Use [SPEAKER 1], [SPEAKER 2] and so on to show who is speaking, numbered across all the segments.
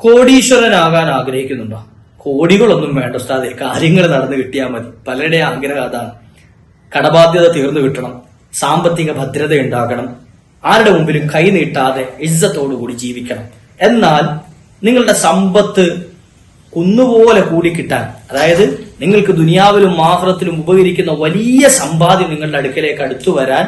[SPEAKER 1] കോടീശ്വരനാകാൻ ആഗ്രഹിക്കുന്നുണ്ടോ? കോടികളൊന്നും വേണ്ട ഉസ്താദെ കാര്യങ്ങൾ നടന്നു കിട്ടിയാൽ മതി. പലരുടെ ആഗ്രഹം അതാണ്. കടബാധ്യത തീർന്നു കിട്ടണം. സാമ്പത്തിക ഭദ്രത ഉണ്ടാകണം. ആരുടെ മുമ്പിലും കൈ നീട്ടാതെ ഇജ്ജത്തോടുകൂടി ജീവിക്കണം. എന്നാൽ നിങ്ങളുടെ സമ്പത്ത് കുന്നുപോലെ കൂടിക്കിട്ടാൻ അതായത് നിങ്ങൾക്ക് ദുനിയാവിലും ആഹ്റത്തിലും ഉപകരിക്കുന്ന വലിയ സമ്പാദ്യം നിങ്ങളുടെ അടുക്കലേക്ക് അടുത്തു വരാൻ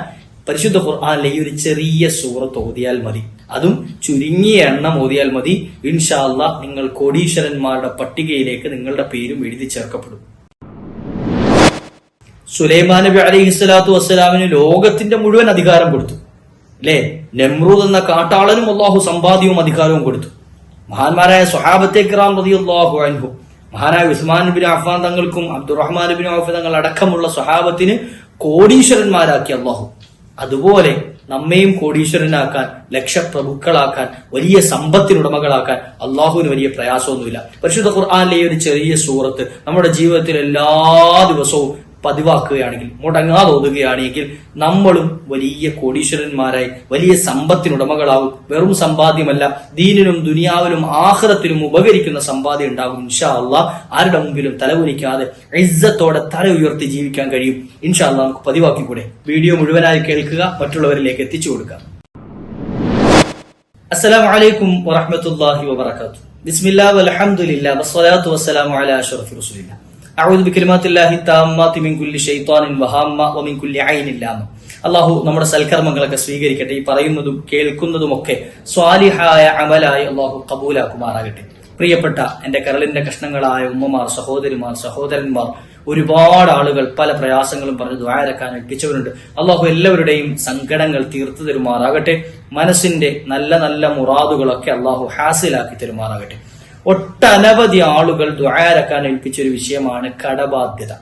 [SPEAKER 1] പരിശുദ്ധ ഖുർആാനിലെ ഈ ഒരു ചെറിയ സൂറത്ത് ഓതിയാൽ മതി. അതും ചുരുങ്ങിയ എണ്ണം ഓതിയാൽ മതി. ഇൻഷാല്ല നിങ്ങൾ കോടീശ്വരന്മാരുടെ പട്ടികയിലേക്ക് നിങ്ങളുടെ പേരും എഴുതി ചേർക്കപ്പെടും. സുലൈമാൻ നബി അലൈഹി സ്വലാത്തു വസ്സലാമിന് ലോകത്തിന്റെ മുഴുവൻ അധികാരം കൊടുത്തു. അല്ലേ? നെമ്രൂദ് എന്ന കാട്ടാളനും അള്ളാഹു സമ്പാദ്യവും അധികാരവും കൊടുത്തു. മഹാന്മാരായ സ്വഹാബത്തെ കിറാം റളിയല്ലാഹു അൻഹു മഹാനായ ഉസ്മാൻ ബിൻ അഫ്ഫാൻ തങ്ങൾക്കും അബ്ദുറഹ്മാൻ ബിൻ ഔഫ് തങ്ങൾ അടക്കമുള്ള സ്വഹാബത്തിന് കോടീശ്വരന്മാരാക്കി അള്ളാഹു അതുപോലെ നമ്മയും കോടീശ്വരനാക്കാൻ ലക്ഷപ്രഭുക്കളാക്കാൻ വലിയ സമ്പത്തിനുടമകളാക്കാൻ അള്ളാഹുവിന് വലിയ പ്രയാസമൊന്നുമില്ല. പരിശുദ്ധ ഖുർആാനിലെ ഒരു ചെറിയ സൂറത്ത് നമ്മുടെ ജീവിതത്തിൽ എല്ലാ ദിവസവും പതിവാക്കുകയാണെങ്കിൽ മുടങ്ങാതോതുകയാണെങ്കിൽ നമ്മളും വലിയ കോടീശ്വരന്മാരായി വലിയ സമ്പത്തിനുടമകളാവും. വെറും സമ്പാദ്യമല്ല ദീനിനും ദുനിയാവിലും ആഹ്റത്തിലും ഉപകരിക്കുന്ന സമ്പാദ്യം ഉണ്ടാകും ഇൻഷാ അള്ളാ ആരുടെ മുമ്പിലും തലകുനിക്കാതെ ഇസ്സത്തോടെ തല ഉയർത്തി ജീവിക്കാൻ കഴിയും. ഇൻഷാ അള്ളാ നമുക്ക് പതിവാക്കിക്കൂടെ? വീഡിയോ മുഴുവനായി കേൾക്കുക മറ്റുള്ളവരിലേക്ക് എത്തിച്ചു കൊടുക്കുക. അസ്സലാമു വലൈക്കും വറഹ്മത്തുള്ളാഹി വബർക്കാത്തു ബിസ്മില്ലാഹി വൽഹംദുലില്ലാഹി വസ്സലാത്തു വസ്സലാമു അലാ അഷ്റഫി റസൂലില്ലാഹ്. അഊദു ബികലിമാത്തില്ലാഹി താമ്മാതി മിൻ കുല്ലി ശൈത്വാനിൻ വഹാമ്മ വമിൻ കുല്ലി ഐനിൻ ലാമ. അള്ളാഹു നമ്മുടെ സൽക്കർമ്മങ്ങളൊക്കെ സ്വീകരിക്കട്ടെ ഈ പറയുന്നതും കേൾക്കുന്നതുമൊക്കെ സ്വാലിഹായ അമലായി അള്ളാഹു കബൂലാക്കുമാറാകട്ടെ. പ്രിയപ്പെട്ട എന്റെ കരളിന്റെ കഷ്ണങ്ങളായ ഉമ്മമാർ സഹോദരിമാർ സഹോദരന്മാർ ഒരുപാട് ആളുകൾ പല പ്രയാസങ്ങളും പറഞ്ഞ് ദ്വാരക്കാൻ എത്തിച്ചവരുണ്ട് അള്ളാഹു എല്ലാവരുടെയും സങ്കടങ്ങൾ തീർത്തു തരുമാറാകട്ടെ. മനസ്സിന്റെ നല്ല നല്ല മുറാദുകളൊക്കെ അള്ളാഹു ഹാസിലാക്കി തരുമാറാകട്ടെ. ഒട്ടനവധി ആളുകൾ ദ്വാരക്കാൻ ഏൽപ്പിച്ച ഒരു വിഷയമാണ് കടബാധ്യത.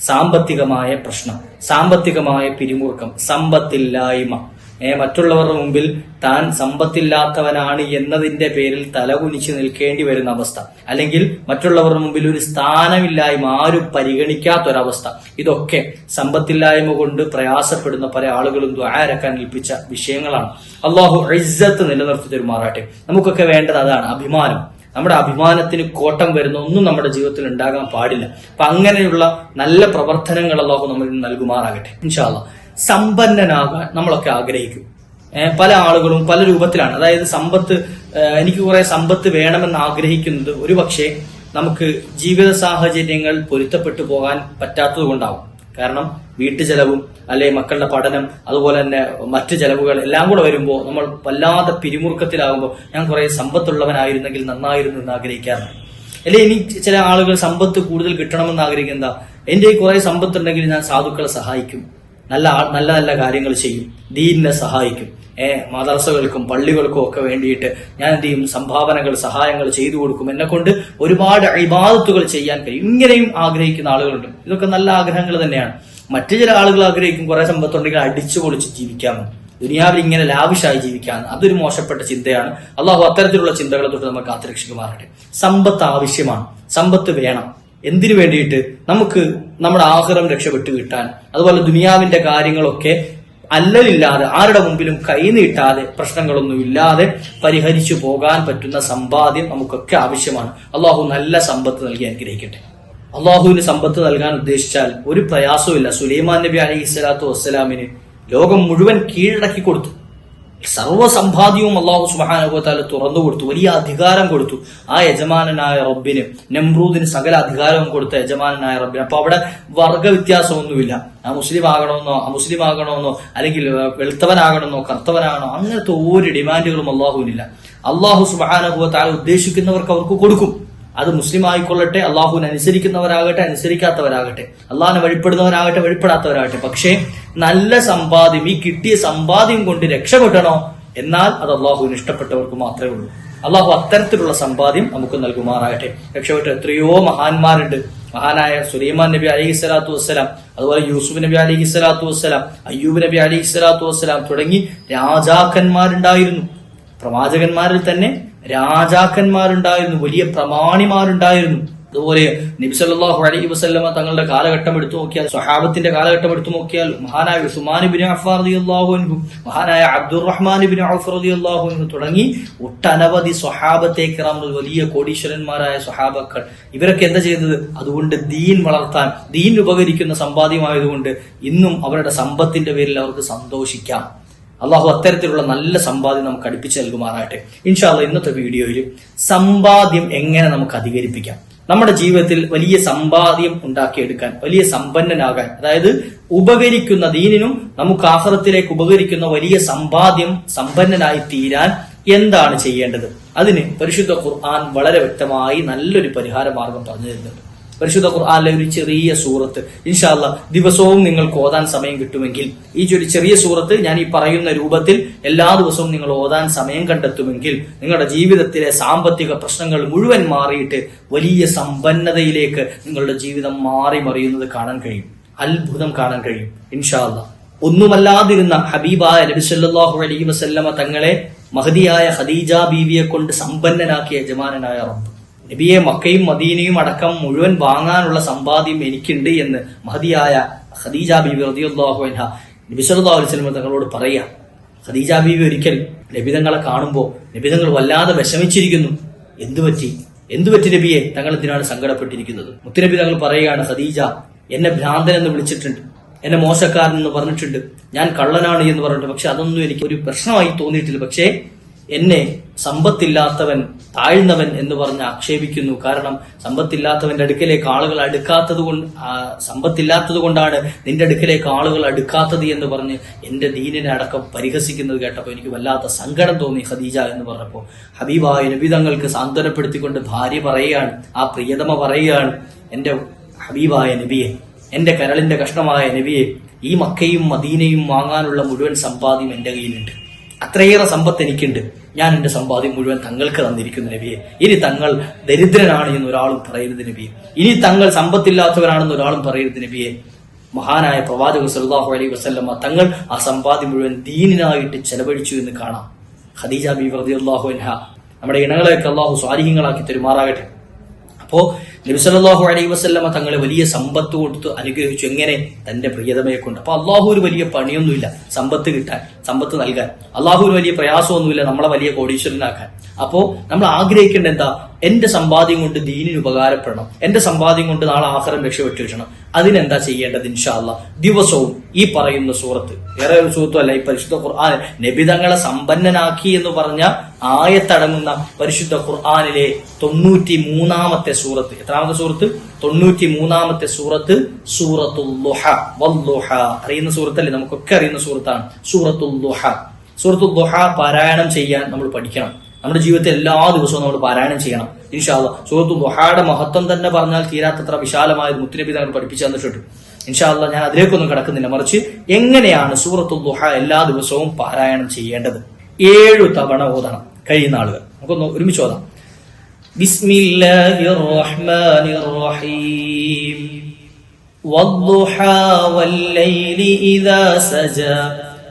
[SPEAKER 1] സാമ്പത്തികമായ പ്രശ്നം സാമ്പത്തികമായ പിരിമുറുക്കം സമ്പത്തില്ലായ്മ. ഏ മറ്റുള്ളവരുടെ മുമ്പിൽ താൻ സമ്പത്തില്ലാത്തവനാണ് എന്നതിന്റെ പേരിൽ തലകുനിച്ച് നിൽക്കേണ്ടി വരുന്ന അവസ്ഥ. അല്ലെങ്കിൽ മറ്റുള്ളവരുടെ മുമ്പിൽ ഒരു സ്ഥാനമില്ലായ്മ ആരും പരിഗണിക്കാത്തൊരവസ്ഥ. ഇതൊക്കെ സമ്പത്തില്ലായ്മ കൊണ്ട് പ്രയാസപ്പെടുന്ന പല ആളുകളും ദ്വാരക്കാൻ ഏൽപ്പിച്ച വിഷയങ്ങളാണ്. അള്ളാഹു ഇസ്സത്ത് നിലനിർത്തി തരുമാറാട്ടെ നമുക്കൊക്കെ വേണ്ടത് അതാണ് അഭിമാനം. നമ്മുടെ അഭിമാനത്തിന് കോട്ടം വരുന്ന ഒന്നും നമ്മുടെ ജീവിതത്തിൽ ഉണ്ടാകാൻ പാടില്ല. അപ്പൊ അങ്ങനെയുള്ള നല്ല പ്രവർത്തനങ്ങൾ അള്ളാഹു നമ്മളിൽ നൽകുമാറാകട്ടെ. ഇൻഷാല്ല സമ്പന്നനാകാൻ നമ്മളൊക്കെ ആഗ്രഹിക്കും. പല ആളുകളും പല രൂപത്തിലാണ്. അതായത് സമ്പത്ത് എനിക്ക് കുറെ സമ്പത്ത് വേണമെന്ന് ആഗ്രഹിക്കുന്നത് ഒരുപക്ഷേ നമുക്ക് ജീവിത സാഹചര്യങ്ങൾ പൊരുത്തപ്പെട്ടു പോകാൻ പറ്റാത്തത് കൊണ്ടാവും കാരണം വീട്ടു ചെലവും അല്ലെ മക്കളുടെ പഠനം അതുപോലെ തന്നെ മറ്റു ചെലവുകൾ എല്ലാം കൂടെ വരുമ്പോൾ നമ്മൾ വല്ലാതെ പിരിമുറുക്കത്തിലാകുമ്പോൾ ഞാൻ കുറെ സമ്പത്തുള്ളവനായിരുന്നെങ്കിൽ നന്നായിരുന്നു എന്ന് ആഗ്രഹിക്കാറുണ്ട്. അല്ലെ ഇനി ചില ആളുകൾ സമ്പത്ത് കൂടുതൽ കിട്ടണമെന്ന് ആഗ്രഹിക്കുന്ന എന്റെ കുറെ സമ്പത്തുണ്ടെങ്കിൽ ഞാൻ സാധുക്കളെ സഹായിക്കും. നല്ല നല്ല നല്ല കാര്യങ്ങൾ ചെയ്യും. ദീനിനെ സഹായിക്കും. ഏഹ് മദർസകൾക്കും പള്ളികൾക്കും ഒക്കെ വേണ്ടിയിട്ട് ഞാൻ എന്ത് ചെയ്യും? സംഭാവനകൾ സഹായങ്ങൾ ചെയ്തു കൊടുക്കും. എന്നെ കൊണ്ട് ഒരുപാട് ഇബാദത്തുകൾ ചെയ്യാൻ കഴിയും. ഇങ്ങനെയും ആഗ്രഹിക്കുന്ന ആളുകളുണ്ട്. ഇതൊക്കെ നല്ല ആഗ്രഹങ്ങൾ തന്നെയാണ്. മറ്റു ചില ആളുകൾ ആഗ്രഹിക്കും കുറെ സമ്പത്തുണ്ടെങ്കിൽ അടിച്ചു പൊളിച്ച് ജീവിക്കാമെന്ന് ദുനിയാവിൽ ഇങ്ങനെ ലാവിഷായി ജീവിക്കാൻ. അതൊരു മോശപ്പെട്ട ചിന്തയാണ്. അള്ളാഹു അത്തരത്തിലുള്ള ചിന്തകളെ തൊട്ട് നമ്മൾ കാത്തുരക്ഷിക്കുമാറട്ടെ സമ്പത്ത് ആവശ്യമാണ്. സമ്പത്ത് വേണം. എന്തിനു വേണ്ടിയിട്ട്? നമുക്ക് നമ്മുടെ ആഹാരം രക്ഷപ്പെട്ടു കിട്ടാൻ. അതുപോലെ ദുനിയാവിന്റെ കാര്യങ്ങളൊക്കെ അല്ലലില്ലാതെ ആരുടെ മുമ്പിലും കൈനീട്ടാതെ പ്രശ്നങ്ങളൊന്നും ഇല്ലാതെ പരിഹരിച്ചു പോകാൻ പറ്റുന്ന സമ്പാദ്യം നമുക്കൊക്കെ ആവശ്യമാണ്. അള്ളാഹു നല്ല സമ്പത്ത് നൽകി അനുഗ്രഹിക്കട്ടെ. അള്ളാഹുവിന് സമ്പത്ത് നൽകാൻ ഉദ്ദേശിച്ചാൽ ഒരു പ്രയാസവുമില്ല. സുലൈമാൻ നബി അലൈഹി സ്വലാത്തു വസ്സലാമിന് ലോകം മുഴുവൻ കീഴടക്കി കൊടുത്തു. സർവസമ്പാദ്യവും അള്ളാഹു സുബാനുഭവത്താൽ തുറന്നു കൊടുത്തു വലിയ അധികാരം കൊടുത്തു. ആ യജമാനായ റബ്ബിന് നമ്രൂദിന് സകല അധികാരവും കൊടുത്ത യജമാനായ റബ്ബിന്. അപ്പൊ അവിടെ വർഗ വ്യത്യാസമൊന്നുമില്ല ആ മുസ്ലിം ആകണമെന്നോ മുസ്ലിം ആകണമെന്നോ അല്ലെങ്കിൽ വെളുത്തവനാകണമെന്നോ കറുത്തവനാകണോ അങ്ങനത്തെ ഒരു ഡിമാൻഡുകളും അള്ളാഹുവിനില്ല അള്ളാഹു സുബാനുഭവത്താൽ ഉദ്ദേശിക്കുന്നവർക്ക് അവർക്ക് കൊടുക്കും. അത് മുസ്ലിം ആയിക്കൊള്ളട്ടെ അള്ളാഹുവിനെ അനുസരിക്കുന്നവരാകട്ടെ അനുസരിക്കാത്തവരാകട്ടെ. അള്ളാഹിനെ വഴിപ്പെടുന്നവരാകട്ടെ വഴിപ്പെടാത്തവരാകട്ടെ പക്ഷേ നല്ല സമ്പാദ്യം ഈ കിട്ടിയ സമ്പാദ്യം കൊണ്ട് രക്ഷപ്പെട്ടണോ എന്നാൽ അത് അള്ളാഹുവിന് ഇഷ്ടപ്പെട്ടവർക്ക് മാത്രമേ ഉള്ളൂ. അള്ളാഹു അത്തരത്തിലുള്ള സമ്പാദ്യം നമുക്ക് നൽകുമാറാകട്ടെ. രക്ഷപ്പെട്ട എത്രയോ മഹാന്മാരുണ്ട്. മഹാനായ സുലൈമാൻ നബി അലൈഹി സ്വലാത്തു വസ്സലാം അതുപോലെ യൂസുഫ് നബി അലൈഹി സ്വലാത്തു വസ്സലാം അയ്യൂബ് നബി അലൈഹി സ്വലാത്തു വസ്സലാം തുടങ്ങി രാജാക്കന്മാരുണ്ടായിരുന്നു. പ്രവാചകന്മാരിൽ തന്നെ രാജാക്കന്മാരുണ്ടായിരുന്നു വലിയ പ്രമാണിമാരുണ്ടായിരുന്നു. അതുപോലെ നബിസല്ലാഹു അലൈഹി വസല്ലമ തങ്ങളുടെ കാലഘട്ടം എടുത്തു നോക്കിയാൽ സ്വഹാബത്തിന്റെ കാലഘട്ടം എടുത്തു നോക്കിയാൽ മഹാനായ ഉസ്മാൻ ബിൻ അൻഹു മഹാനായ അബ്ദുറഹ്മാൻ ബിൻ ഔഫ് റളിയല്ലാഹു അൻഹു തുടങ്ങി ഒട്ടനവധി സ്വഹാബത്തെ കിറാം വലിയ കോടീശ്വരന്മാരായ സ്വഹാബക്കൾ. ഇവരൊക്കെ എന്താ ചെയ്തത്? അതുകൊണ്ട് ദീൻ വളർത്താൻ ദീൻ ഉപകരിക്കുന്ന സമ്പാദ്യമായതുകൊണ്ട് ഇന്നും അവരുടെ സമ്പത്തിന്റെ പേരിൽ അവർക്ക് സന്തോഷിക്കാം. അള്ളാഹു അത്തരത്തിലുള്ള നല്ല സമ്പാദ്യം നമുക്ക് അടുപ്പിച്ച് നൽകുമാറാകട്ടെ. ഇൻഷാല്ല ഇന്നത്തെ വീഡിയോയിൽ സമ്പാദ്യം എങ്ങനെ നമുക്ക് അധികരിപ്പിക്കാം. നമ്മുടെ ജീവിതത്തിൽ വലിയ സമ്പാദ്യം ഉണ്ടാക്കിയെടുക്കാൻ വലിയ സമ്പന്നനാകാൻ അതായത് ഉപകരിക്കുന്ന ദീനിനും നമുക്ക് ആഹ്റത്തിലേക്ക് ഉപകരിക്കുന്ന വലിയ സമ്പാദ്യം സമ്പന്നനായി തീരാൻ എന്താണ് ചെയ്യേണ്ടത്? അതിന് പരിശുദ്ധ ഖുർആൻ വളരെ വ്യക്തമായി നല്ലൊരു പരിഹാര മാർഗം പറഞ്ഞു തരുന്നുണ്ട്. പരിശുദ്ധ ഖുർആാനിലെ ഒരു ചെറിയ സൂറത്ത്. ഇൻഷാല്ല ദിവസവും നിങ്ങൾക്ക് ഓതാൻ സമയം കിട്ടുമെങ്കിൽ ഈ ഒരു ചെറിയ സൂറത്ത് ഞാൻ ഈ പറയുന്ന രൂപത്തിൽ എല്ലാ ദിവസവും നിങ്ങൾ ഓതാൻ സമയം കണ്ടെത്തുമെങ്കിൽ നിങ്ങളുടെ ജീവിതത്തിലെ സാമ്പത്തിക പ്രശ്നങ്ങൾ മുഴുവൻ മാറിയിട്ട് വലിയ സമ്പന്നതയിലേക്ക് നിങ്ങളുടെ ജീവിതം മാറി മറിയുന്നത് കാണാൻ കഴിയും. അത്ഭുതം കാണാൻ കഴിയും ഇൻഷാല്ല ഒന്നുമല്ലാതിരുന്ന ഹബീബായ നബി സല്ലല്ലാഹു അലൈഹി വസല്ലമ തങ്ങളെ മഹതിയായ ഹദീജ ബീവിയെ കൊണ്ട് സമ്പന്നനാക്കിയ യജമാനായ റബ്ബ്. നബിയെ മക്കയും മദീനയും അടക്കം മുഴുവൻ വാങ്ങാനുള്ള സമ്പാദ്യം എനിക്കുണ്ട് എന്ന് മഹതിയായ ഖദീജ ബീബി റളിയല്ലാഹു അൻഹ നബി തങ്ങളോട് പറയാ. ഖദീജ ബീബി ഒരിക്കൽ നബിതങ്ങളെ കാണുമ്പോൾ നബിതങ്ങൾ വല്ലാതെ വിഷമിച്ചിരിക്കുന്നു. എന്തുപറ്റി എന്തുപറ്റി എന്തു പറ്റി നബിയെ? തങ്ങൾ ഇതിനാണ് സങ്കടപ്പെട്ടിരിക്കുന്നത്? മുത്തുനബി തങ്ങൾ പറയുകയാണ് ഖദീജ എന്നെ ഭ്രാന്തൻ എന്ന് വിളിച്ചിട്ടുണ്ട്. എന്നെ മോശക്കാരൻ എന്ന് പറഞ്ഞിട്ടുണ്ട്. ഞാൻ കള്ളനാണ് എന്ന് പറഞ്ഞിട്ടുണ്ട്. പക്ഷെ അതൊന്നും എനിക്ക് ഒരു പ്രശ്നമായി തോന്നിയിട്ടില്ല. പക്ഷേ എന്നെ സമ്പത്തില്ലാത്തവൻ താഴ്ന്നവൻ എന്ന് പറഞ്ഞ് ആക്ഷേപിക്കുന്നു. കാരണം സമ്പത്തില്ലാത്തവന്റെ അടുക്കലേക്ക് ആളുകൾ അടുക്കാത്തത് കൊണ്ട് സമ്പത്തില്ലാത്തത് കൊണ്ടാണ് നിന്റെ അടുക്കലേക്ക് ആളുകൾ അടുക്കാത്തത് എന്ന് പറഞ്ഞ് എന്റെ ദീനിനെ അടക്കം പരിഹസിക്കുന്നത് കേട്ടപ്പോൾ എനിക്ക് വല്ലാത്ത സങ്കടം തോന്നി ഖദീജ എന്ന് പറഞ്ഞപ്പോൾ. ഹബീബായ നബിതങ്ങൾക്ക് സാന്ത്വനപ്പെടുത്തിക്കൊണ്ട് ഭാര്യ പറയുകയാണ് ആ പ്രിയതമ പറയുകയാണ് എന്റെ ഹബീബായ നബിയെ എന്റെ കരളിന്റെ കഷ്ണമായ നബിയെ ഈ മക്കയും മദീനയും വാങ്ങാനുള്ള മുഴുവൻ സമ്പാദ്യം എന്റെ കയ്യിലുണ്ട്. അത്രയേറെ സമ്പത്ത് എനിക്കുണ്ട്. ഞാൻ എന്റെ സമ്പാദ്യം മുഴുവൻ തങ്ങൾക്ക് തന്നിരിക്കുന്നു നബിയെ. ഇനി തങ്ങൾ ദരിദ്രനാണ് എന്ന് ഒരാളും പറയരുത് നബിയെ. ഇനി തങ്ങൾ സമ്പത്തില്ലാത്തവരാണെന്ന് ഒരാളും പറയരുത് നബിയെ. മഹാനായ പ്രവാചക സല്ലാഹു അലൈ വസല്ലമ തങ്ങൾ ആ സമ്പാദ്യം മുഴുവൻ ദീനിനായിട്ട് ചെലവഴിച്ചു എന്ന് കാണാം. ഖദീജ ബി റളിയല്ലാഹു അൻഹ. നമ്മുടെ ഇണകളെയൊക്കെ അള്ളാഹു സ്വാധീനങ്ങളാക്കി തെരുമാറാകട്ടെ. അപ്പോ നബിസല്ലാഹു അലൈ വസല്ലമ തങ്ങളെ വലിയ സമ്പത്ത് കൊടുത്ത് അനുഗ്രഹിച്ചു. എങ്ങനെ? തന്റെ പ്രിയതമയെ കൊണ്ട് അപ്പൊ അള്ളാഹു ഒരു വലിയ പണിയൊന്നുമില്ല സമ്പത്ത് കിട്ടാൻ സമ്പത്ത് നൽകാൻ. അള്ളാഹു ഒരു വലിയ പ്രയാസമൊന്നുമില്ല നമ്മളെ വലിയ കോടീശ്വരനാക്കാൻ. അപ്പോ നമ്മൾ ആഗ്രഹിക്കേണ്ട എന്താ? എന്റെ സമ്പാദ്യം കൊണ്ട് ദീനിന് ഉപകാരപ്പെടണം. എന്റെ സമ്പാദ്യം കൊണ്ട് നാളെ ആഹാരം രക്ഷപ്പെട്ടു കിട്ടണം അതിനെന്താ ചെയ്യേണ്ടത് ഇൻഷാല്ല ദിവസവും ഈ പറയുന്ന സൂറത്ത് വേറെ ഒരു സൂറത്തുമല്ല ഈ പരിശുദ്ധ ഖുർആൻ നബിതങ്ങളെ സമ്പന്നനാക്കി എന്ന് പറഞ്ഞ ആയത്തടങ്ങുന്ന പരിശുദ്ധ ഖുർആാനിലെ തൊണ്ണൂറ്റി മൂന്നാമത്തെ സൂറത്ത്. എത്രാമത്തെ സൂറത്ത്? തൊണ്ണൂറ്റി മൂന്നാമത്തെ സൂറത്ത് വല്ലുഹ അറിയുന്ന സൂറത്തല്ലേ? നമുക്കൊക്കെ അറിയുന്ന സൂറത്താണ്. സൂറത്തുൽ ലുഹ പാരായണം ചെയ്യാൻ നമ്മൾ പഠിക്കണം. നമ്മുടെ ജീവിതത്തിൽ എല്ലാ ദിവസവും നമ്മൾ പാരായണം ചെയ്യണം ഇൻഷാല്ല സൂറത്തു ദുഹായുടെ മഹത്വം തന്നെ പറഞ്ഞാൽ തീരാത്തത്ര വിശാലമായ മുത്തുനബി തങ്ങൾ പഠിപ്പിച്ചു തന്നിട്ടുണ്ട് ഇൻഷാല്ല ഞാൻ അതിലേക്കൊന്നും കിടക്കുന്നില്ല മറിച്ച് എങ്ങനെയാണ് സൂറത്തു ദുഹ എല്ലാ ദിവസവും പാരായണം ചെയ്യേണ്ടത് ഏഴു തവണ ഓതണം കഴിയുന്ന ആളുകൾ നമുക്കൊന്ന് ഒരുമിച്ച് ഓതാം ബിസ്മില്ലാഹിർ റഹ്മാനിർ റഹീം والضحى والليل إذا سجى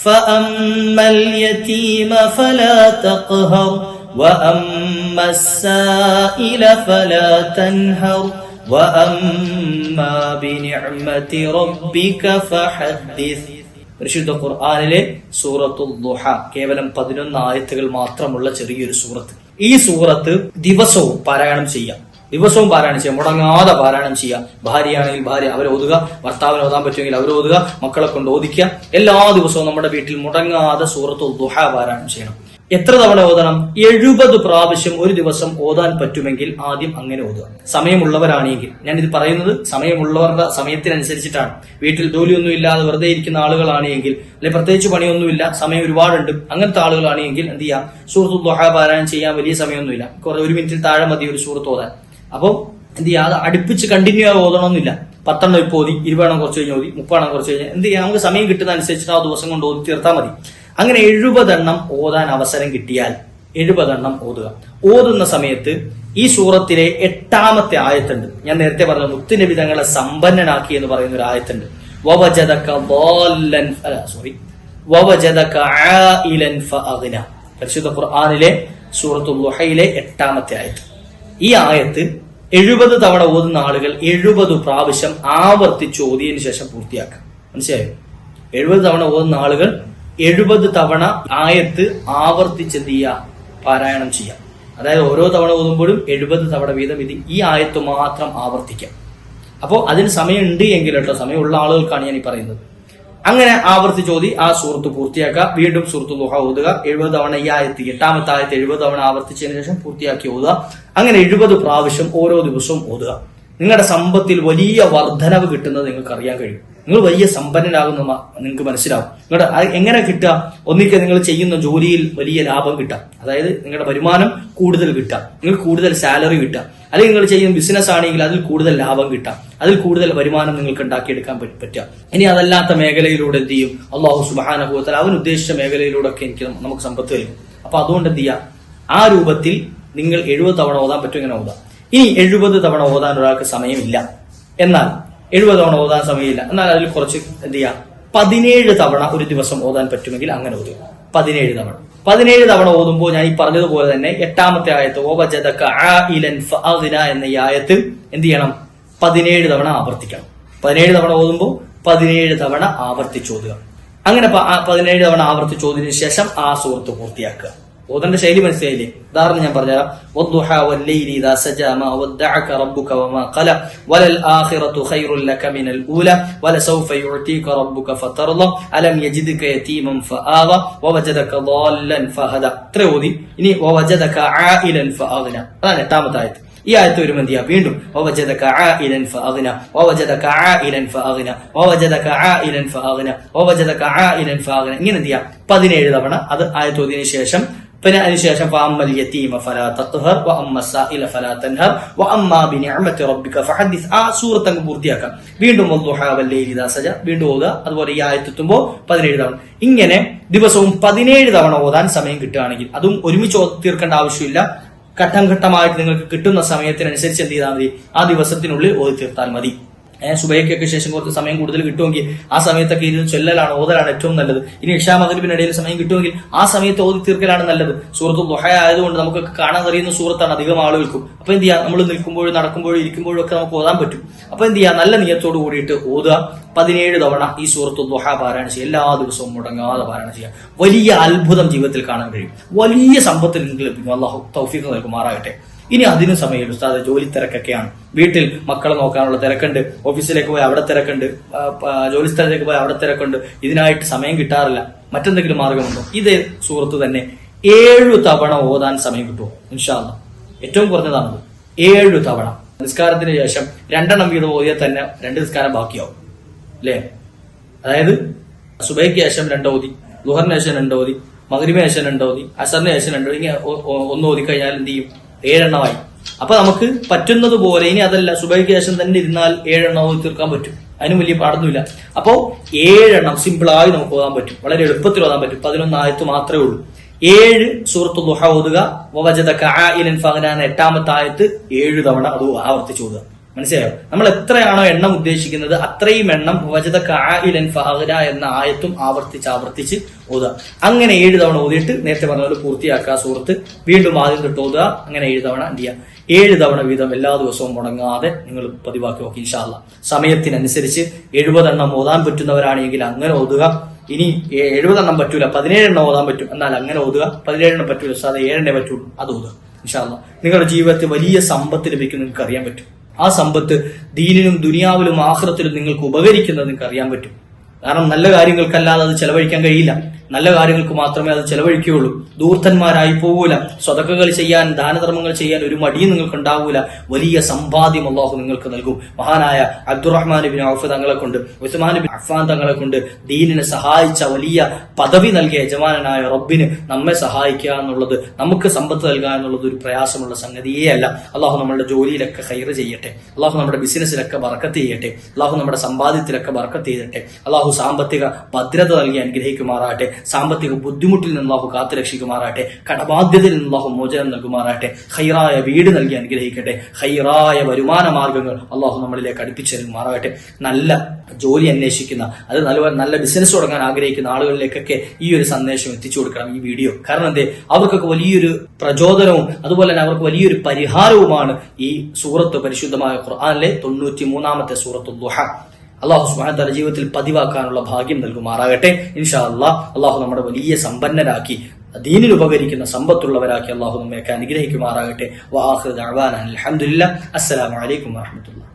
[SPEAKER 1] فأما اليتيم فلا تقهر وأما السائل فلا تنهر وأما بنعمة ربك فحدث പരിശുദ്ധ ഖുർആാനിലെ സൂറത്തുൽ ദുഹ കേവലം പതിനൊന്ന് ആയത്തുകൾ മാത്രമുള്ള ചെറിയൊരു സൂറത്ത് ഈ സൂറത്ത് ദിവസവും പാരായണം ചെയ്യാം ദിവസവും പാരായണം ചെയ്യുക മുടങ്ങാതെ പാരായണം ചെയ്യുക. ഭാര്യയാണെങ്കിൽ ഭാര്യ അവരെ ഓതുക ഭർത്താവിന് ഓതാൻ പറ്റുമെങ്കിൽ അവർ ഓതുക മക്കളെ കൊണ്ട് ഓദിക്കുക എല്ലാ ദിവസവും നമ്മുടെ വീട്ടിൽ മുടങ്ങാതെ സൂറത്തുൽ ദുഹ പാരായണം ചെയ്യണം. എത്ര തവണ ഓതണം? എഴുപത് പ്രാവശ്യം ഒരു ദിവസം ഓതാൻ പറ്റുമെങ്കിൽ ആദ്യം അങ്ങനെ ഓതുക. സമയമുള്ളവരാണെങ്കിൽ ഞാൻ ഇത് പറയുന്നത് സമയമുള്ളവരുടെ സമയത്തിനനുസരിച്ചിട്ടാണ്. വീട്ടിൽ ജോലിയൊന്നും ഇല്ലാതെ വെറുതെ ഇരിക്കുന്ന ആളുകളാണെങ്കിൽ അല്ലെങ്കിൽ പ്രത്യേകിച്ച് പണിയൊന്നുമില്ല സമയം ഒരുപാടുണ്ട് അങ്ങനത്തെ ആളുകളാണെങ്കിൽ എന്ത് ചെയ്യാം? സുഹൃത്തു ദുഹ പാരായണം ചെയ്യാൻ വലിയ സമയമൊന്നുമില്ല. കുറെ ഒരു മിനിറ്റിൽ താഴെ മതി ഒരു സുഹൃത്ത് ഓതാൻ. അപ്പോൾ എന്ത് ചെയ്യാ? അത് അടുപ്പിച്ച് കണ്ടിന്യൂ ആയി ഓതണമെന്നില്ല. പത്തെണ്ണം ഇപ്പോൾ ഓതി ഇരുപതെണ്ണം കുറച്ച് കഴിഞ്ഞ് ഓതി മുപ്പതെണ്ണം കുറച്ച് കഴിഞ്ഞാൽ എന്ത് ചെയ്യാം? നമുക്ക് സമയം കിട്ടുന്ന അനുസരിച്ചിട്ട് ആ ദിവസം കൊണ്ട് ഓതി തീർത്താൽ മതി. അങ്ങനെ എഴുപതെണ്ണം ഓതാൻ അവസരം കിട്ടിയാൽ എഴുപതെണ്ണം ഓതുക. ഓതുന്ന സമയത്ത് ഈ സൂറത്തിലെ എട്ടാമത്തെ ആയത്തുണ്ട്. ഞാൻ നേരത്തെ പറഞ്ഞ മുത്തുനബി തങ്ങളെ സമ്പന്നനാക്കി എന്ന് പറയുന്ന ഒരു ആയത്തുണ്ട് സോറി പരിശുദ്ധ ഖുർആാനിലെ സൂറത്തുൽ എട്ടാമത്തെ ആയത്ത്. ഈ ആയത്ത് എഴുപത് തവണ ഓതുന്ന ആളുകൾ എഴുപത് പ്രാവശ്യം ആവർത്തിച്ച് ഓതിയതിനു ശേഷം പൂർത്തിയാക്കുക മനസ്സിലായോ? എഴുപത് തവണ ഓതുന്ന ആളുകൾ എഴുപത് തവണ ആയത്ത് ആവർത്തിച്ച് എന്ത് ചെയ്യുക പാരായണം ചെയ്യാം. അതായത് ഓരോ തവണ ഓതുമ്പോഴും എഴുപത് തവണ വീതം ഇത് ഈ ആയത്ത് മാത്രം ആവർത്തിക്കാം. അപ്പോൾ അതിന് സമയമുണ്ട് എങ്കിൽ കേട്ടോ സമയമുള്ള ആളുകൾക്കാണ് ഞാൻ ഈ പറയുന്നത്. അങ്ങനെ ആവർത്തിച്ച് ഓതി ആ സൂറത്ത് പൂർത്തിയാക്കുക. വീണ്ടും സൂറത്ത് ദുഹ ഓതുക. എഴുപത് തവണ ഈ ആയത്ത് എട്ടാമത്തെ ആയത്ത് എഴുപത് തവണ ആവർത്തിച്ചതിന് ശേഷം പൂർത്തിയാക്കി ഓതുക. അങ്ങനെ എഴുപത് പ്രാവശ്യം ഓരോ ദിവസവും ഓതുക. നിങ്ങളുടെ സമ്പത്തിൽ വലിയ വർധനവ് കിട്ടുന്നത് നിങ്ങൾക്ക് അറിയാൻ കഴിയും. നിങ്ങൾ വലിയ സമ്പന്നനാകുന്ന നിങ്ങൾക്ക് മനസ്സിലാവും. നിങ്ങളുടെ എങ്ങനെ കിട്ടുക? ഒന്നിക്കെ നിങ്ങൾ ചെയ്യുന്ന ജോലിയിൽ വലിയ ലാഭം കിട്ടാം അതായത് നിങ്ങളുടെ വരുമാനം കൂടുതൽ കിട്ടാം നിങ്ങൾ കൂടുതൽ സാലറി കിട്ടാം അല്ലെങ്കിൽ നിങ്ങൾ ചെയ്യുന്ന ബിസിനസ് ആണെങ്കിൽ അതിൽ കൂടുതൽ ലാഭം കിട്ടാം അതിൽ കൂടുതൽ വരുമാനം നിങ്ങൾക്ക് ഉണ്ടാക്കിയെടുക്കാൻ പറ്റ- പറ്റുക. ഇനി അതല്ലാത്ത മേഖലയിലൂടെ എന്ത് ചെയ്യും? അള്ളാഹു സുബാനുഭവത്തിൽ അവൻ ഉദ്ദേശിച്ച മേഖലയിലൂടെ ഒക്കെ എനിക്ക് നമുക്ക് സമ്പത്ത് വരും. അപ്പൊ അതുകൊണ്ട് എന്ത് ചെയ്യാം? ആ രൂപത്തിൽ നിങ്ങൾ എഴുപത് തവണ ഓതാൻ പറ്റും ഇങ്ങനെ ഓതാം. ഇനി എഴുപത് തവണ ഓതാൻ ഒരാൾക്ക് സമയമില്ല. എന്നാൽ എഴുപത് തവണ ഓതാൻ സമയമില്ല. എന്നാൽ അതിൽ കുറച്ച് എന്ത് ചെയ്യാം? പതിനേഴ് തവണ ഒരു ദിവസം ഓതാൻ പറ്റുമെങ്കിൽ അങ്ങനെ ഓതുക. പതിനേഴ് തവണ. പതിനേഴ് തവണ ഓതുമ്പോൾ ഞാൻ ഈ പറഞ്ഞതുപോലെ തന്നെ എട്ടാമത്തെ ആയത്ത് ഫഅഗ്ന എന്ന ഈ ആയത്ത് എന്ത് ചെയ്യണം? പതിനേഴ് തവണ ആവർത്തിക്കണം. പതിനേഴ് തവണ ഓതുമ്പോൾ പതിനേഴ് തവണ ആവർത്തിച്ചോതുക അങ്ങനെ പതിനേഴ് തവണ ആവർത്തിച്ചോതിന് ശേഷം ആ സുഹൃത്ത് പൂർത്തിയാക്കുക. ഓതന്റെ ശൈലി മനസ്സിലായില്ലേ ഉദാഹരണം ഞാൻ പറഞ്ഞുതരാം والضحى والليل إذا سجى ما ودعك ربك وما قلى وللآخرة خير لك من الأولى ولسوف يعطيك ربك فترضى ألم يجدك يتيما فآوى ووجدك ضالا فهدى ഇത്ര ഓതി ഇനി ووجدك عائلا فأغنى അതാണ് എട്ടാമത്തെ ആയത്ത് ഈ ആയത്ത് വരുമ്പോൾ എന്ത് ചെയ്യാം വീണ്ടും ووجدك عائلا فأغنى ووجدك عائلا فأغنى ووجدك عائلا فأغنى ووجدك عائلا فأغنى ഇങ്ങനെ എന്ത് ചെയ്യാം പതിനേഴ് തവണ അത് ആയത്തോതിന് ശേഷം പിന്നെ അതിനുശേഷം ആ പൂർത്തിയാക്കാം. വീണ്ടും വീണ്ടും ഓതുക. അതുപോലെ ഈ ആയത്തെത്തുമ്പോൾ പതിനേഴ് തവണ. ഇങ്ങനെ ദിവസവും പതിനേഴ് തവണ ഓതാൻ സമയം കിട്ടുകയാണെങ്കിൽ അതും ഒരുമിച്ച് തീർക്കേണ്ട ആവശ്യമില്ല. ഘട്ടം ഘട്ടമായിട്ട് നിങ്ങൾക്ക് കിട്ടുന്ന സമയത്തിനനുസരിച്ച് എന്ത് ചെയ്താൽ മതി? ആ ദിവസത്തിനുള്ളിൽ ഓതി തീർത്താൽ മതി. സുബൈക്കൊക്കെ ശേഷം കുറച്ച് സമയം കൂടുതൽ കിട്ടുമെങ്കിൽ ആ സമയത്തൊക്കെ ഇരുന്ന് ചൊല്ലലാണ് ഓതലാണ് ഏറ്റവും നല്ലത്. ഇനി ഇഷാ മതിലിപ്പിനിടയിൽ സമയം കിട്ടുമെങ്കിൽ ആ സമയത്ത് ഓതി തീർക്കലാണ് നല്ലത്. സൂറത്ത് ദുഹ ആയതുകൊണ്ട് നമുക്ക് കാണാൻ അറിയുന്ന സൂറത്താണ് അധികം ആളുകൾക്കും. അപ്പൊ എന്ത് ചെയ്യാം? നമ്മൾ നിൽക്കുമ്പോഴും നടക്കുമ്പോഴും ഇരിക്കുമ്പോഴും ഒക്കെ നമുക്ക് ഓതാൻ പറ്റും. അപ്പൊ എന്ത് ചെയ്യാം? നല്ല നിയത്തോട് കൂടിയിട്ട് ഓതുക. പതിനേഴ് തവണ ഈ സൂറത്ത് ദുഹ പാരായണം ചെയ്യുക. എല്ലാ ദിവസവും മുടങ്ങാതെ പാരായണം ചെയ്യുക. വലിയ അത്ഭുതം ജീവിതത്തിൽ കാണാൻ കഴിയും. വലിയ സമ്പത്ത് നിങ്ങൾക്ക് ലഭിക്കും. അള്ളാഹു തൗഫീഖ് നൽകുമാറാകട്ടെ. ഇനി അതിനു സമയമില്ല. ഉസ്താദ് ജോലി തിരക്കൊക്കെയാണ്. വീട്ടിൽ മക്കളെ നോക്കാനുള്ള തിരക്കുണ്ട്. ഓഫീസിലേക്ക് പോയി അവിടെ തിരക്കുണ്ട്. ജോലി സ്ഥലത്തേക്ക് പോയി അവിടെ തിരക്കുണ്ട്. ഇതിനായിട്ട് സമയം കിട്ടാറില്ല. മറ്റെന്തെങ്കിലും മാർഗമുണ്ടോ? ഇതേ സുഹൃത്ത് തന്നെ ഏഴു തവണ ഓതാൻ സമയം കിട്ടുമോ ഇൻഷാല്ല ഏറ്റവും കുറഞ്ഞതാണത്. ഏഴു തവണ. നിസ്കാരത്തിന് ശേഷം രണ്ടെണ്ണം വീതം ഓതിയാൽ തന്നെ രണ്ട് നിസ്കാരം ബാക്കിയാവും. അല്ലേ? അതായത് സുബൈക്ക് ശേഷം രണ്ടോതി ഓതി ലുഹറിന് ശേഷം രണ്ടോതി മകരിബിന് ശേഷം രണ്ടോ ഓതി അസറിന് ശേഷം രണ്ട് ഓതി. ഇങ്ങനെ ഒ- ഒ- ഒന്ന് ഓതി കഴിഞ്ഞാൽ എന്ത് ചെയ്യും? ഏഴെണ്ണമായി. അപ്പൊ നമുക്ക് പറ്റുന്നത് പോലെ ഇനി അതല്ല സുബൈക്ക് തന്നെ ഇരുന്നാൽ ഏഴെണ്ണം ഓതി തീർക്കാൻ പറ്റും. അതിന് വലിയ പാടൊന്നുമില്ല. അപ്പോ ഏഴെണ്ണം സിമ്പിളായി നമുക്ക് ഓതാൻ പറ്റും. വളരെ എളുപ്പത്തിൽ ഓതാൻ പറ്റും. പതിനൊന്ന് ആയത്ത് മാത്രമേ ഉള്ളൂ. ഏഴ് സൂറത്ത് ദുഹ ഓതുക. എട്ടാമത്തെ ആയത്ത് ഏഴ് തവണ അത് ആവർത്തിച്ച് ഓതുക. മനസ്സിലായോ? നമ്മൾ എത്രയാണോ എണ്ണം ഉദ്ദേശിക്കുന്നത് അത്രയും എണ്ണം വജത കായിലൻ ഫഹര എന്ന ആയത്തും ആവർത്തിച്ച് ആവർത്തിച്ച് ഓതുക. അങ്ങനെ ഏഴ് തവണ ഓതിയിട്ട് നേരത്തെ പറഞ്ഞ പോലെ പൂർത്തിയാക്കുക സുഹൃത്ത് വീണ്ടും ആദ്യം തൊട്ട് ഓതുക. അങ്ങനെ ഏഴ് തവണ ചെയ്യുക. ഏഴ് തവണ വീതം എല്ലാ ദിവസവും മുടങ്ങാതെ നിങ്ങൾ പതിവാക്കി നോക്കി ഇൻഷാല്ല സമയത്തിനനുസരിച്ച് എഴുപതെണ്ണം ഓതാൻ പറ്റുന്നവരാണെങ്കിൽ അങ്ങനെ ഓതുക. ഇനി എഴുപതെണ്ണം പറ്റൂല പതിനേഴെണ്ണം ഓതാൻ പറ്റും. എന്നാൽ അങ്ങനെ ഓതുക. പതിനേഴെണ്ണം പറ്റൂല സാധാരണ ഏഴെണ്ണേ പറ്റുള്ളൂ. അത് ഓതുക ഇൻഷാല്ല നിങ്ങളുടെ ജീവിതത്തിൽ വലിയ സമ്പത്ത് ലഭിക്കും നിങ്ങൾക്ക് അറിയാൻ പറ്റും. ആ സമ്പത്ത് ദീനിനും ദുനിയാവിലും ആഹ്റത്തിലും നിങ്ങൾക്ക് ഉപകരിക്കുന്നത് നിങ്ങൾക്ക് അറിയാൻ പറ്റും. കാരണം നല്ല കാര്യങ്ങൾക്കല്ലാതെ അത് ചെലവഴിക്കാൻ കഴിയില്ല. നല്ല കാര്യങ്ങൾക്ക് മാത്രമേ അത് ചെലവഴിക്കുകയുള്ളൂ. ദൂർത്തന്മാരായി പോകൂല സ്വതക്കകൾ ചെയ്യാൻ ദാനധർമ്മങ്ങൾ ചെയ്യാൻ ഒരു മടിയും നിങ്ങൾക്ക് ഉണ്ടാവൂല വലിയ സമ്പാദ്യം അള്ളാഹു നിങ്ങൾക്ക് നൽകും. മഹാനായ അബ്ദുറഹ്മാൻ ബിൻ ഔഫ് തങ്ങളെ കൊണ്ട് ഉസ്മാൻ ബിൻ അഫ്ഫാൻ തങ്ങളെ കൊണ്ട് ദീനിനെ സഹായിച്ച വലിയ പദവി നൽകിയ യജമാനായ റബ്ബിന് നമ്മെ സഹായിക്കുക എന്നുള്ളത് നമുക്ക് സമ്പത്ത് നൽകുക എന്നുള്ളത് ഒരു പ്രയാസമുള്ള സംഗതിയേ അല്ല. അള്ളാഹു നമ്മുടെ ജോലിയിലൊക്കെ ഹൈർ ചെയ്യട്ടെ. അള്ളാഹു നമ്മുടെ ബിസിനസ്സിലൊക്കെ ബർക്കത്ത് ചെയ്യട്ടെ. അള്ളാഹു നമ്മുടെ സമ്പാദ്യത്തിലൊക്കെ ബർക്കത്ത് ചെയ്യട്ടെ. അള്ളാഹു സാമ്പത്തിക ഭദ്രത നൽകി അനുഗ്രഹിക്കുമാറാട്ടെ സാമ്പത്തിക ബുദ്ധിമുട്ടിൽ നിന്ന് കാത്തു രക്ഷിക്കുമാറാട്ടെ കടബാധ്യതയിൽ നിന്ന് മോചനം നൽകുമാറാട്ടെ ഹൈറായ വീട് നൽകി അനുഗ്രഹിക്കട്ടെ ഹൈറായ വരുമാന മാർഗങ്ങൾ അള്ളാഹു നമ്മളിലേക്ക് അടുപ്പിച്ചു മാറാകട്ടെ നല്ല ജോലി അന്വേഷിക്കുന്ന അത് നല്ല നല്ല ബിസിനസ് തുടങ്ങാൻ ആഗ്രഹിക്കുന്ന ആളുകളിലേക്കൊക്കെ ഈ ഒരു സന്ദേശം എത്തിച്ചു കൊടുക്കണം ഈ വീഡിയോ. കാരണം എന്തേ? അവർക്കൊക്കെ വലിയൊരു പ്രചോദനവും അതുപോലെ തന്നെ അവർക്ക് വലിയൊരു പരിഹാരവുമാണ് ഈ സൂറത്ത് പരിശുദ്ധമായ ഖുർആാനിലെ തൊണ്ണൂറ്റി മൂന്നാമത്തെ സൂറത്ത് ദുഹ. അള്ളാഹു സുബ്ഹാനഹു തല ജീവിതത്തിൽ പതിവാക്കാനുള്ള ഭാഗ്യം നൽകുമാറാകട്ടെ. ഇൻഷാ അള്ളാഹ് അള്ളാഹു നമ്മുടെ വലിയ സമ്പന്നരാക്കി ദീനിൽ ഉപകരിക്കുന്ന സമ്പത്തുള്ളവരാക്കി അള്ളാഹു നമ്മയൊക്കെ അനുഗ്രഹിക്കുമാറാകട്ടെ. വാഹ് അലഹമുല്ല അസ്സലാമലൈക്കും വാഹമത്തുള്ള